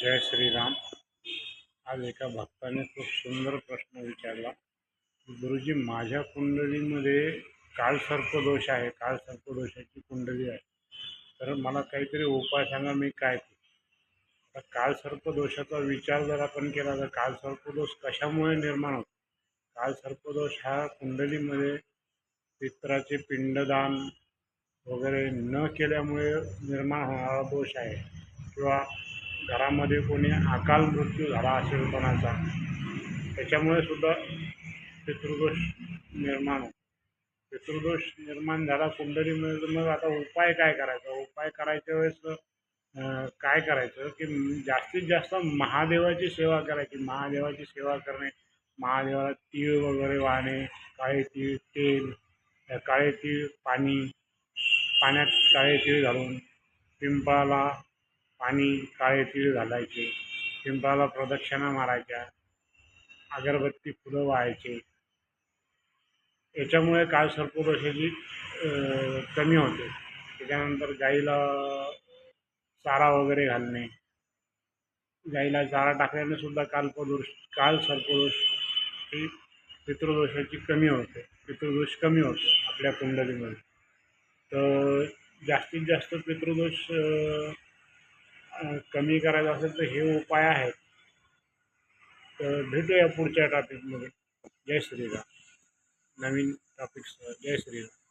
जय श्रीराम. आज एका भक्ताने खूप सुंदर प्रश्न विचारला. गुरुजी माझ्या कुंडलीमध्ये कालसर्पदोष आहे. कालसर्पदोषाची कुंडली आहे. तर मला काहीतरी उपाय सांगा मी काय करू? आता कालसर्पदोषाचा विचार जर आपण केला तर कालसर्पदोष कशामुळे निर्माण होतो? कालसर्पदोष हा कुंडलीमध्ये पित्राचे पिंडदान वगैरे न केल्यामुळे निर्माण होणारा दोष आहे. किंवा घरामध्ये कोणी अकाल मृत्यू झाला असेल कोणाचा त्याच्यामुळे सुद्धा पितृदोष निर्माण होतो. पितृदोष निर्माण झाला कुंडलीमुळे तर मग आता उपाय काय करायचा? उपाय करायच्या वेळेस काय करायचं? की जास्तीत जास्त महादेवाची सेवा करायची. महादेवाची सेवा करणे महादेवाला तीळ वगैरे वाहणे काळे तीळ तेल काळे तीळ पाणी पाण्यात काळे तीळ घालून पिंपळाला पाणी काळे तीळ घालायचे पिंपळाला प्रदक्षिणा मारायच्या अगरबत्ती फुलं व्हायचे. याच्यामुळे काल सर्पदोषाची कमी होते. त्याच्यानंतर गाईला चारा वगैरे घालणे. गाईला चारा टाकल्याने सुद्धा कालपदोष काल सर्पदोष ही पितृदोषाची कमी होते. पितृदोष कमी होतो आपल्या कुंडलीमध्ये. तर जास्तीत जास्त पितृदोष कमी करायचं असेल तर हे उपाय आहेत. तर भेटूया पुढच्या टॉपिकमध्ये जय श्रीराम. नवीन टॉपिक्स जय श्रीराम.